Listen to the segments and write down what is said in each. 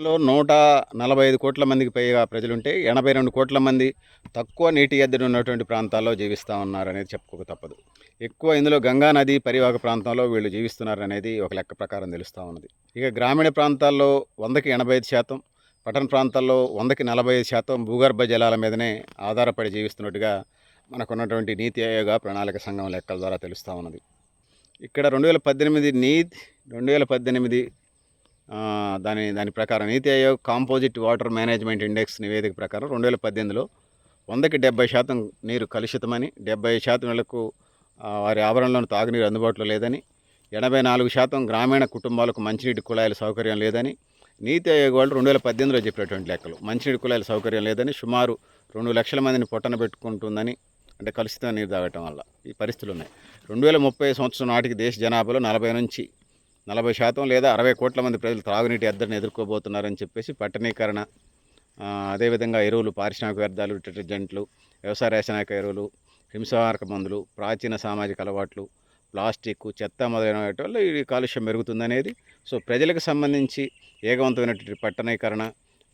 లో నూట నలభై ఐదు కోట్ల మందికి పైగా ప్రజలుంటే ఎనభై రెండు కోట్ల మంది తక్కువ నీటి ఎద్దడి ఉన్నటువంటి ప్రాంతాల్లో జీవిస్తూ ఉన్నారనేది చెప్పుకోక తప్పదు. ఎక్కువ ఇందులో గంగా నది పరివాహక ప్రాంతంలో వీళ్ళు జీవిస్తున్నారనేది ఒక లెక్క ప్రకారం తెలుస్తూ ఉన్నది. ఇక గ్రామీణ ప్రాంతాల్లో వందకి ఎనభై ఐదు శాతం పట్టణ ప్రాంతాల్లో వందకి నలభై ఐదు శాతం భూగర్భ జలాల మీదనే ఆధారపడి జీవిస్తున్నట్టుగా మనకున్నటువంటి నీతి ఆయోగ ప్రణాళిక సంఘం లెక్కల ద్వారా తెలుస్తూ ఉన్నది. ఇక్కడ రెండు వేల పద్దెనిమిది నీతి రెండు వేల పద్దెనిమిది దాని దాని ప్రకారం NITI Aayog composite water management index నివేదిక ప్రకారం రెండు వేల పద్దెనిమిదిలో వందకి డెబ్బై శాతం నీరు కలుషితమని డెబ్బై శాతం నెలకు వారి ఆవరణలోని తాగునీరు అందుబాటులో లేదని ఎనభై నాలుగు శాతం గ్రామీణ కుటుంబాలకు మంచినీటి కుళాయిల సౌకర్యం లేదని నీతి ఆయోగ్ వాళ్ళు రెండు వేల పద్దెనిమిదిలో చెప్పినటువంటి లెక్కలు. మంచినీటి కుళాయిల సౌకర్యం లేదని సుమారు రెండు లక్షల మందిని పొట్టన పెట్టుకుంటుందని అంటే కలుషితమైన నీరు తాగటం వల్ల ఈ పరిస్థితులు ఉన్నాయి. రెండు వేల ముప్పై సంవత్సరం నాటికి దేశ జనాభాలో నలభై నుంచి నలభై శాతం లేదా అరవై కోట్ల మంది ప్రజలు త్రాగునీటి ఎద్దరిని ఎదుర్కోబోతున్నారని చెప్పేసి పట్టణీకరణ అదేవిధంగా ఎరువులు పారిశ్రామిక వ్యర్థాలు డిటర్జెంట్లు వ్యవసాయ రాసాయనిక ఎరువులు హింసాహారక మందులు ప్రాచీన సామాజిక అలవాట్లు ప్లాస్టిక్ చెత్త మొదలైన వాటి వల్ల ఈ కాలుష్యం పెరుగుతుందనేది. సో ప్రజలకు సంబంధించి ఏకవంతమైనటువంటి పట్టణీకరణ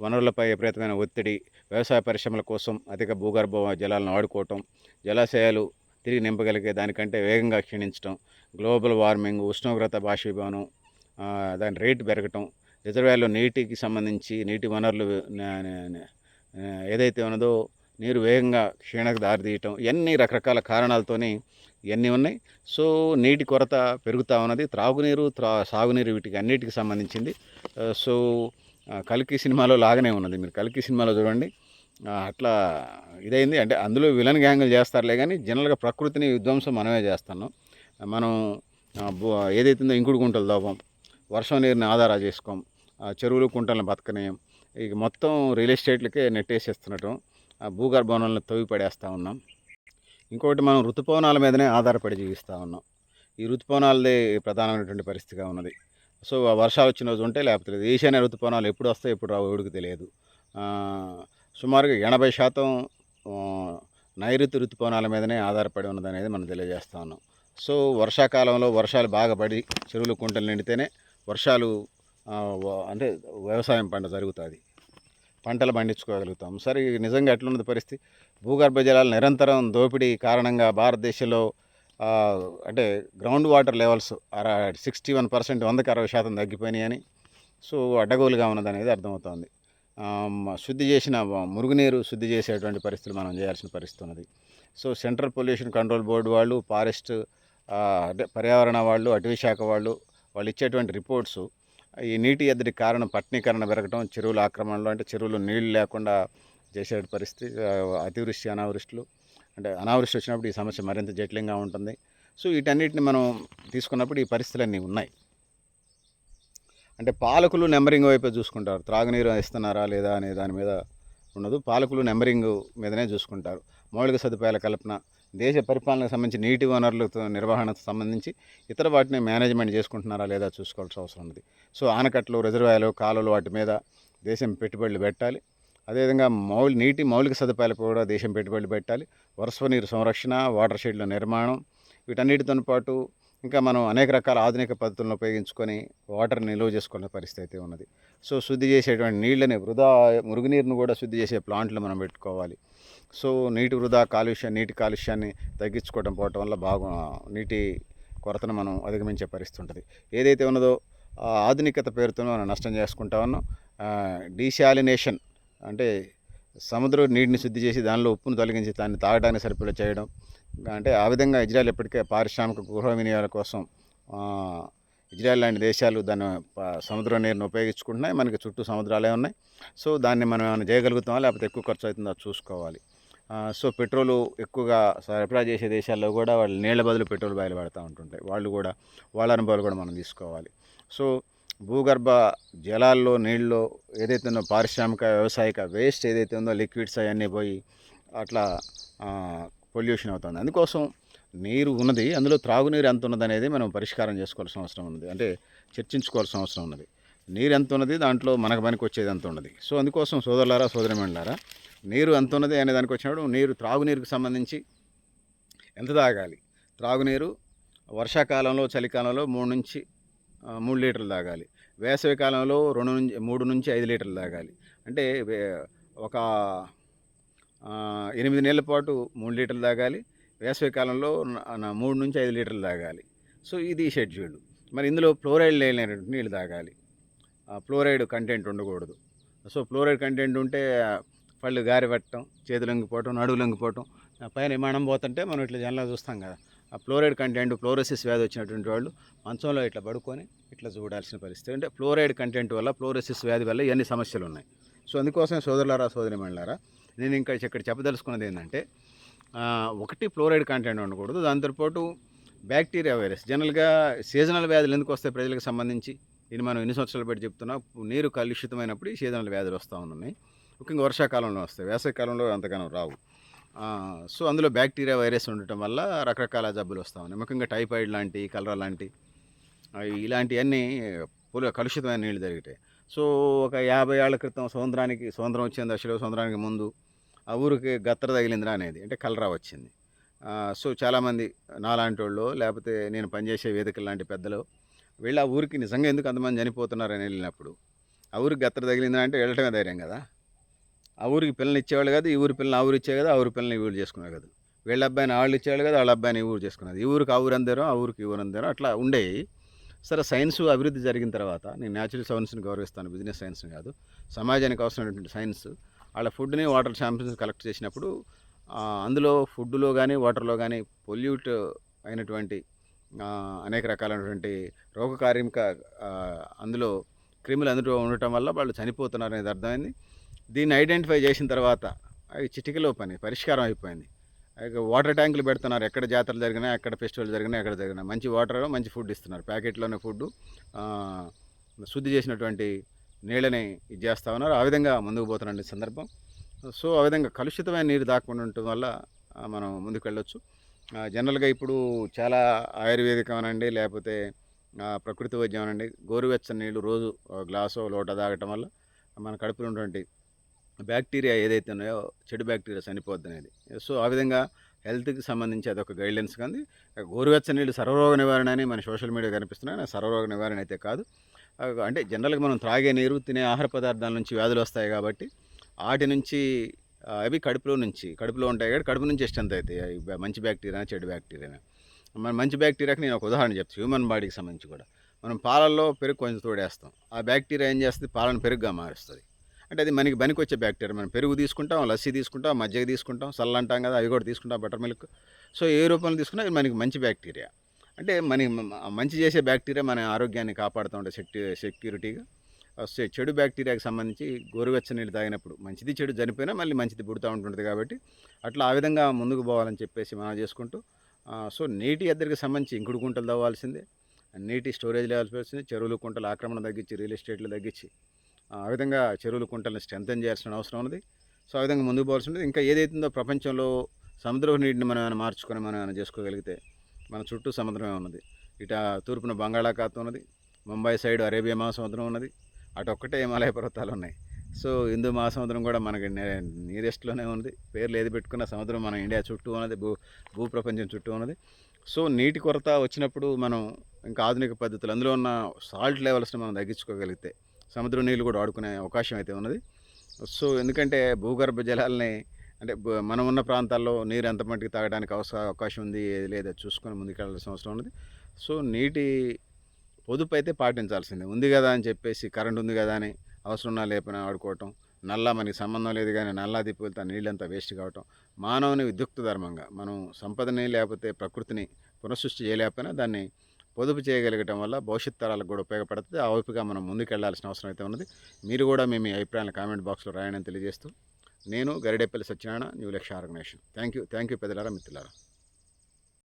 వనరులపై విపరీతమైన ఒత్తిడి వ్యవసాయ పరిశ్రమల కోసం అధిక భూగర్భ జలాలను వాడుకోవటం జలాశయాలు తిరిగి నింపగలిగే దానికంటే వేగంగా క్షీణించడం గ్లోబల్ వార్మింగ్ ఉష్ణోగ్రత బాష్పీభవనం దాని రేటు పెరగటం రిజర్వాయర్లో నీటికి సంబంధించి నీటి వనరులు ఏదైతే ఉన్నదో నీరు వేగంగా క్షీణకు దారితీయటం ఇవన్నీ రకరకాల కారణాలతోని ఇవన్నీ ఉన్నాయి. సో నీటి కొరత పెరుగుతూ ఉన్నది. త్రాగునీరు త్రా సాగునీరు వీటికి అన్నిటికి సంబంధించింది. సో కల్కి సినిమాలో లాగానే ఉన్నది. మీరు కల్కి సినిమాలో చూడండి. అట్లా ఇదైంది. అంటే అందులో విలన్ గ్యాంగులు చేస్తారులే కానీ జనరల్గా ప్రకృతిని విధ్వంసం మనమే చేస్తున్నాం మనం ఏదైతుందో ఇంకుడు గుంటలు దోపం వర్షం నీరుని ఆధారా చేసుకోం ఆ, చెరువులు కుంటలను బతకనేయం ఇక మొత్తం రియల్ ఎస్టేట్లకే నెట్టేసేస్తుండటం భూగర్భ వనరులను తవ్వి పడేస్తూ ఉన్నాం. ఇంకొకటి మనం ఋతుపవనాల మీదనే ఆధారపడి జీవిస్తూ ఉన్నాం. ఈ ఋతుపవనాలదే ప్రధానమైనటువంటి పరిస్థితిగా ఉన్నది. సో ఆ వర్షాలు వచ్చిన రోజు ఉంటే లేకపోతే లేదు. ఈశాన్య ఋతుపవనాలు ఎప్పుడు వస్తాయి ఎప్పుడు రావు ఎవడికి తెలియదు. సుమారుగా ఎనభై శాతం నైరుతి ఋతుపవనాల మీదనే ఆధారపడి ఉన్నదనేది మనం తెలియజేస్తా ఉన్నాం. సో వర్షాకాలంలో వర్షాలు బాగా పడి చెరువులు కుంటలు నిండితేనే వర్షాలు అంటే వ్యవసాయం పంట జరుగుతుంది. పంటలు పండించుకోగలుగుతాం. సరే నిజంగా ఎట్లున్నది పరిస్థితి? భూగర్భ జలాలు నిరంతరం దోపిడీ కారణంగా భారతదేశంలో అంటే ground water levels sixty one percent వందకి అరవై శాతం తగ్గిపోయినాయని సో అడ్డగోలుగా ఉన్నదనేది అర్థమవుతోంది. శుద్ధి చేసిన మురుగునీరు శుద్ధి చేసేటువంటి పరిస్థితులు మనం చేయాల్సిన పరిస్థితి ఉన్నది. So central pollution control board వాళ్ళు ఫారెస్ట్ అంటే పర్యావరణ వాళ్ళు అటవీ శాఖ వాళ్ళు వాళ్ళు ఇచ్చేటువంటి రిపోర్ట్స్ ఈ నీటి ఎద్దడి కారణం పట్టణీకరణ పెరగడం చెరువుల ఆక్రమణలో అంటే చెరువులు నీళ్ళు లేకుండా చేసే పరిస్థితి అతివృష్టి అనావృష్టిలు అంటే అనావృష్టి వచ్చినప్పుడు ఈ సమస్య మరింత జటిలంగా ఉంటుంది. సో వీటన్నిటిని మనం తీసుకున్నప్పుడు ఈ పరిస్థితులన్నీ ఉన్నాయి. అంటే పాలకులు నెంబరింగ్ వైపే చూసుకుంటారు. త్రాగునీరు ఇస్తున్నారా లేదా అనే దాని మీద ఉండదు. పాలకులు నెంబరింగ్ మీదనే చూసుకుంటారు. మౌలిక సదుపాయాల కల్పన దేశ పరిపాలనకు సంబంధించి నీటి వనరులతో నిర్వహణకు సంబంధించి ఇతర వాటిని మేనేజ్మెంట్ చేసుకుంటున్నారా లేదా చూసుకోవాల్సిన అవసరం ఉంది సో ఆనకట్లు రిజర్వాయర్లు కాలువలు వాటి మీద దేశం పెట్టుబడులు పెట్టాలి. అదేవిధంగా మౌలి నీటి మౌలిక సదుపాయాలు కూడా దేశం పెట్టుబడులు పెట్టాలి. వరుస నీరు సంరక్షణ వాటర్ షెడ్ల నిర్మాణం వీటన్నిటితో పాటు ఇంకా మనం అనేక రకాల ఆధునిక పద్ధతులను ఉపయోగించుకొని వాటర్ నిల్వ చేసుకునే పరిస్థితి అయితే ఉన్నది. సో శుద్ధి చేసేటువంటి నీళ్ళని వృధా మురుగునీరును కూడా శుద్ధి చేసే ప్లాంట్లు మనం పెట్టుకోవాలి. సో నీటి వృధా కాలుష్యం నీటి కాలుష్యాన్ని తగ్గించుకోవడం పోవటం వల్ల బాగా నీటి కొరతను మనం అధిగమించే పరిస్థితి ఉంటుంది. ఏదైతే ఉన్నదో ఆధునికత పేరుతో మనం నష్టం చేసుకుంటా ఉన్నాం. డీశాలినేషన్ అంటే సముద్ర నీటిని శుద్ధి చేసి దానిలో ఉప్పును తొలగించి దాన్ని తాగడానికి సరిపడా చేయడం అంటే ఆ విధంగా ఇజ్రాయెల్ ఇప్పటికే పారిశ్రామిక గృహ వినియోగాల కోసం ఇజ్రాయెల్ లాంటి దేశాలు దాన్ని సముద్ర నీరుని ఉపయోగించుకుంటున్నాయి. మనకి చుట్టూ సముద్రాలే ఉన్నాయి. సో దాన్ని మనం ఏమైనా చేయగలుగుతామా? లేకపోతే ఎక్కువ ఖర్చు అవుతుందో? చూసుకోవాలి. సో పెట్రోలు ఎక్కువగా సరఫరా చేసే దేశాల్లో కూడా వాళ్ళు నీళ్ళ బదులు పెట్రోల్ బయలు పెడతా ఉంటుంటాయి. వాళ్ళు కూడా వాళ్ళ అనుభవాలు కూడా మనం తీసుకోవాలి. సో భూగర్భ జలాల్లో నీళ్ళలో ఏదైతే ఉందో పారిశ్రామిక వ్యవసాయక వేస్ట్ ఏదైతే ఉందో లిక్విడ్స్ అవన్నీ పోయి అట్లా పొల్యూషన్ అవుతుంది. అందుకోసం నీరు ఉన్నది అందులో త్రాగునీరు ఎంత ఉన్నది అనేది మనం పరిష్కారం చేసుకోవాల్సిన అవసరం ఉన్నది. అంటే చర్చించుకోవాల్సిన అవసరం ఉన్నది. నీరు ఎంత ఉన్నది దాంట్లో మనకు పనికి వచ్చేది ఎంత ఉన్నది. సో అందుకోసం సోదరులారా సోదరిమణులారా నీరు ఎంత ఉన్నది అనే దానికి వచ్చినప్పుడు నీరు త్రాగునీరుకు సంబంధించి ఎంత తాగాలి? త్రాగునీరు వర్షాకాలంలో చలికాలంలో మూడు నుంచి మూడు లీటర్లు తాగాలి. వేసవి కాలంలో రెండు నుంచి మూడు నుంచి ఐదు లీటర్లు తాగాలి. అంటే ఒక ఎనిమిది నెలల పాటు మూడు లీటర్లు తాగాలి. వేసవి కాలంలో మూడు నుంచి ఐదు లీటర్లు తాగాలి. సో ఇది షెడ్యూల్. మరి ఇందులో ఫ్లోరైడ్ లేనటువంటి నీళ్ళు తాగాలి. ఆ, ఫ్లోరైడ్ కంటెంట్ ఉండకూడదు. సో ఫ్లోరైడ్ కంటెంట్ ఉంటే పళ్ళు గారి పెట్టడం చేతులు లొంగిపోవటం నడువు లొంగిపోవటం పైన విమానం పోతుంటే మనం ఇట్లా జనంలో చూస్తాం కదా. ఆ ఫ్లోరైడ్ కంటెంట్ ఫ్లోరోసిస్ వ్యాధి వచ్చినటువంటి వాళ్ళు మంచంలో ఇట్లా పడుకొని ఇట్లా చూడాల్సిన పరిస్థితి. అంటే ఫ్లోరైడ్ కంటెంట్ వల్ల ఫ్లోరోసిస్ వ్యాధి వల్ల ఇవన్నీ సమస్యలు ఉన్నాయి. సో అందుకోసం సోదరులారా సోదరి మండలారా నేను ఇంకా ఇక్కడ చెప్పదలుచుకున్నది ఏంటంటే ఒకటి ఫ్లోరైడ్ కంటెంట్ ఉండకూడదు. దాంతోపాటు బ్యాక్టీరియా వైరస్. జనరల్గా సీజనల్ వ్యాధులు ఎందుకు వస్తాయి ప్రజలకు సంబంధించి? ఇది మనం ఎన్ని సంవత్సరాలు పెట్టి చెప్తున్నా నీరు కలుషితమైనప్పుడు ఈ సీజనల్ వ్యాధులు వస్తూ ఉన్నాయి. ముఖ్యంగా వర్షాకాలంలో వస్తాయి. వేసవికాలంలో అంతగానో రావు. సో అందులో బ్యాక్టీరియా వైరస్ ఉండటం వల్ల రకరకాల జబ్బులు వస్తూ ఉన్నాయి. ముఖ్యంగా టైఫాయిడ్ లాంటి కలరా లాంటి ఇలాంటివన్నీ పూల కలుషితమైన నీళ్ళు జరిగితే. సో ఒక యాభై ఏళ్ళ క్రితం సముద్రానికి సముద్రం వచ్చిన దశలో సముద్రానికి ముందు ఆ ఊరికి గత్తర తగిలిందిరా అనేది అంటే కలరా వచ్చింది. సో చాలామంది నాలాంటి వాళ్ళు లేకపోతే నేను పనిచేసే వేదికలు లాంటి పెద్దలు వీళ్ళు ఆ ఊరికి నిజంగా ఎందుకు అంతమంది చనిపోతున్నారని వెళ్ళినప్పుడు ఆ ఊరికి గత్తర తగిలిందా అంటే వెళ్ళటమే ధైర్యం కదా. ఆ ఊరికి పిల్లలు ఇచ్చేవాళ్ళు కదా ఈ ఊరి పిల్లలు ఆ ఊరు ఇచ్చే కదా ఆ ఊరి పిల్లల్ని ఈ ఊరు చేసుకునే కదా. వీళ్ళ అబ్బాయిని వాళ్ళు ఇచ్చేవాళ్ళు కదా వాళ్ళ అబ్బాయిని ఈ ఊరు చేసుకున్నది ఈ ఊరికి ఆ ఊరు అందరూ ఆ ఊరికి ఈ ఊరు అందరూ అట్లా ఉండేవి సరే సైన్స్ అభివృద్ధి జరిగిన తర్వాత నేను న్యాచురల్ సైన్స్ని గౌరవిస్తాను బిజినెస్ సైన్స్ని కాదు సమాజానికి అవసరమైనటువంటి సైన్స్ వాళ్ళ ఫుడ్ని వాటర్ శాంపిల్స్ కలెక్ట్ చేసినప్పుడు అందులో ఫుడ్లో కానీ వాటర్లో కానీ పొల్యూట్ అయినటువంటి అనేక రకాలైనటువంటి రోగకార్యక అందులో క్రిములు అందులో ఉండటం వల్ల వాళ్ళు చనిపోతున్నారు అనేది అర్థమైంది. దీన్ని ఐడెంటిఫై చేసిన తర్వాత అవి చిటికలో పని పరిష్కారం అయిపోయింది. వాటర్ ట్యాంకులు పెడుతున్నారు. ఎక్కడ జాతరలు జరిగినా ఎక్కడ ఫెస్టివల్ జరిగినా ఎక్కడ జరిగినా. మంచి వాటర్ మంచి ఫుడ్ ఇస్తున్నారు. ప్యాకెట్లోనే ఫుడ్ శుద్ధి చేసినటువంటి నీళ్ళని ఇది చేస్తూ ఉన్నారు. ఆ విధంగా ముందుకు పోతున్న సందర్భం. సో ఆ విధంగా కలుషితమైన నీరు దాక్కుండా ఉండటం వల్ల మనం ముందుకు వెళ్ళొచ్చు జనరల్గా ఇప్పుడు చాలా ఆయుర్వేదికం అనండి లేకపోతే ప్రకృతి వైద్యం అనండి గోరువెచ్చని నీళ్ళు రోజు గ్లాసో లోట తాగటం వల్ల మన కడుపులో ఉన్నటువంటి బ్యాక్టీరియా ఏదైతే ఉన్నాయో చెడు బ్యాక్టీరియా చనిపోద్ది అనేది. సో ఆ విధంగా హెల్త్కి సంబంధించి అదొక గైడ్లైన్స్ కానీ గోరువెచ్చని నీళ్ళు సర్వరోగ నివారణ అని మన సోషల్ మీడియా కనిపిస్తున్నాయి. సర్వరోగ నివారణ అయితే కాదు. అంటే జనరల్గా మనం త్రాగే నీరు తినే ఆహార పదార్థాల నుంచి వ్యాధులు వస్తాయి కాబట్టి వాటి నుంచి అవి కడుపులో నుంచి కడుపులో ఉంటాయి కాబట్టి కడుపు నుంచి స్ట్రెంత్ అవుతాయి. మంచి బ్యాక్టీరియా చెడు బ్యాక్టీరియా మన మంచి బ్యాక్టీరియాకి నేను ఒక ఉదాహరణ చెప్తాను హ్యూమన్ బాడీకి సంబంధించి కూడా. మనం పాలల్లో పెరుగు కొంచెం తోడేస్తాం. ఆ బ్యాక్టీరియా ఏం చేస్తుంది? పాలను పెరుగుగా మారుస్తుంది. అంటే అది మనకి పనికి వచ్చే బ్యాక్టీరియా. మనం పెరుగు తీసుకుంటాం లస్సీ తీసుకుంటాం మజ్జిగ తీసుకుంటాం సల్ల అంటాం కదా అవి కూడా తీసుకుంటాం బటర్ మిల్క్. సో ఏ రూపంలో తీసుకున్నా అది మనకి మంచి బ్యాక్టీరియా. అంటే మన మంచి చేసే బ్యాక్టీరియా మన ఆరోగ్యాన్ని కాపాడుతూ ఉంటే సెక్యూ సెక్యూరిటీగా వస్తే చెడు బ్యాక్టీరియాకి సంబంధించి గోరువెచ్చని నీళ్ళు తాగినప్పుడు మంచిది చెడు చనిపోయినా మళ్ళీ మంచిది పుడుతూ ఉంటుంది కాబట్టి అట్లా ఆ విధంగా ముందుకు పోవాలని చెప్పేసి మనం చేసుకుంటూ సో నీటి ఎద్దరికి సంబంధించి ఇంకుడు గుంటలు తవ్వాల్సిందే. నీటి స్టోరేజ్ లెవెల్స్ వచ్చింది చెరువులు కుంటలు ఆక్రమణ తగ్గించి రియల్ ఎస్టేట్లు తగ్గించి ఆ విధంగా చెరువులు కుంటలను స్ట్రెంథన్ చేయాల్సిన అవసరం ఉన్నది. సో ఆ విధంగా ముందుకు పోవాల్సి ఉంటుంది ఇంకా ఏదైతుందో ప్రపంచంలో సముద్రపు నీటిని మనం ఏమైనా మార్చుకొని మనం ఏమైనా చేసుకోగలిగితే మన చుట్టూ సముద్రమే ఉన్నది. ఇట తూర్పున బంగాళాఖాతం ఉన్నది. ముంబై సైడ్ అరేబియా మహాసముద్రం ఉన్నది. అటు ఒక్కటే హిమాలయ పర్వతాలు ఉన్నాయి. సో హిందూ మహాసముద్రం కూడా మనకి నియరెస్ట్లోనే ఉంది పేర్లు ఏది పెట్టుకున్న సముద్రం మన ఇండియా చుట్టూ ఉన్నది. భూ భూ ప్రపంచం చుట్టూ ఉన్నది. సో నీటి కొరత వచ్చినప్పుడు మనం ఇంకా ఆధునిక పద్ధతులు అందులో ఉన్న సాల్ట్ లెవెల్స్ని మనం తగ్గించుకోగలిగితే సముద్ర నీళ్ళు కూడా వాడుకునే అవకాశం అయితే ఉన్నది. సో ఎందుకంటే భూగర్భ జలాలని అంటే మనం ఉన్న ప్రాంతాల్లో నీరు ఎంత మట్టికి తాగడానికి అవస అవకాశం ఉంది ఏది లేదా చూసుకొని ముందుకెళ్ళాల్సిన అవసరం ఉన్నది. సో నీటి పొదుపు అయితే పాటించాల్సిందే. ఉంది కదా అని చెప్పేసి కరెంట్ ఉంది కదా అని అవసరం ఉన్నా లేకపోయినా ఆడుకోవటం నల్లా మనకి సంబంధం లేదు కానీ నల్లా తిప్పి వెళ్తే నీళ్ళంతా వేస్ట్ కావటం మానవుని విద్యుక్త ధర్మంగా మనం సంపదని లేకపోతే ప్రకృతిని పునఃసృష్టి చేయలేకపోయినా దాన్ని పొదుపు చేయగలగటం వల్ల భవిష్యత్ తరాలకు కూడా ఉపయోగపడుతుంది. ఆ వైపుగా మనం ముందుకెళ్ళాల్సిన అవసరం అయితే ఉన్నది. మీరు కూడా మీ మీ అభిప్రాయాలను కామెంట్ బాక్స్లో రాయని తెలియజేస్తూ నేను Garidepalli Satyanarayana new Lakshya organisation. Thank you thank you పెద్దలారా మిత్రులారా.